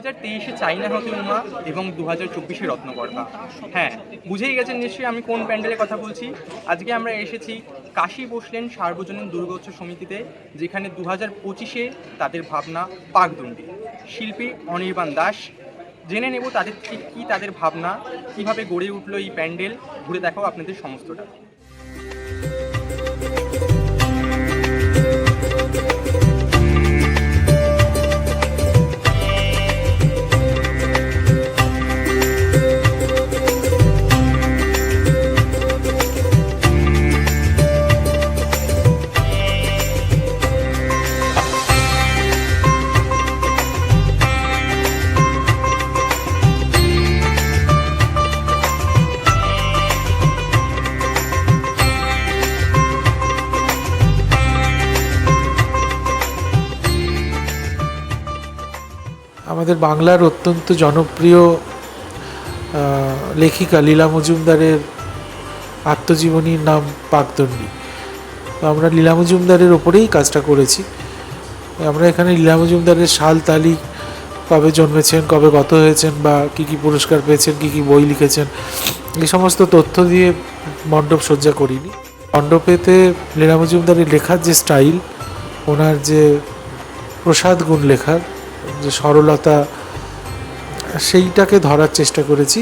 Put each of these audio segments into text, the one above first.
হাজার তেইশে চাইনা হতে উমা এবং দু হাজার চব্বিশে রত্নকর্তা। হ্যাঁ বুঝেই গেছেন নিশ্চয়ই আমি কোন প্যান্ডেলের কথা বলছি। আজকে আমরা এসেছি কাশী বসলেন সার্বজনীন দুর্গোৎসব সমিতিতে, যেখানে দু হাজার পঁচিশে তাদের ভাবনা পাকদণ্ডী। শিল্পী অনির্বাণ দাস, জেনে নেব তাদের থেকে কী তাদের ভাবনা, কীভাবে গড়ে উঠল এই প্যান্ডেল। ঘুরে দেখাও আপনাদের সমস্তটা। আমাদের বাংলার অত্যন্ত জনপ্রিয় লেখিকা লীলা মজুমদারের আত্মজীবনীর নাম পাকদণ্ডী। তো আমরা লীলা মজুমদারের ওপরেই কাজটা করেছি। আমরা এখানে লীলা মজুমদারের সাল তালিক কবে জন্মেছেন, কবে গত হয়েছেন, বা কী কী পুরস্কার পেয়েছেন, কী কী বই লিখেছেন, এই সমস্ত তথ্য দিয়ে মণ্ডপ সজ্জা করিনি। মণ্ডপেতে লীলা মজুমদারের লেখার যে স্টাইল, ওনার যে প্রসাদ গুণ লেখার যে সরলতা, সেইটাকে ধরার চেষ্টা করেছি।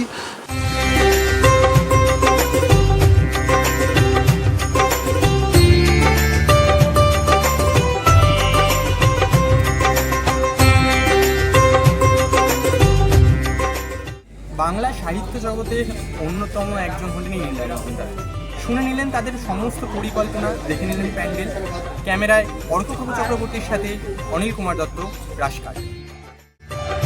বাংলা সাহিত্য জগতের অন্যতম একজন হলেন লীলা মজুমদার। শুনে নিলেন তাদের সমস্ত পরিকল্পনা, দেখে নিলেন প্যান্ডেল। ক্যামেরায় অর্কপ্রভু চক্রবর্তীর সাথে অনিল কুমার দত্ত রাজকার Bye.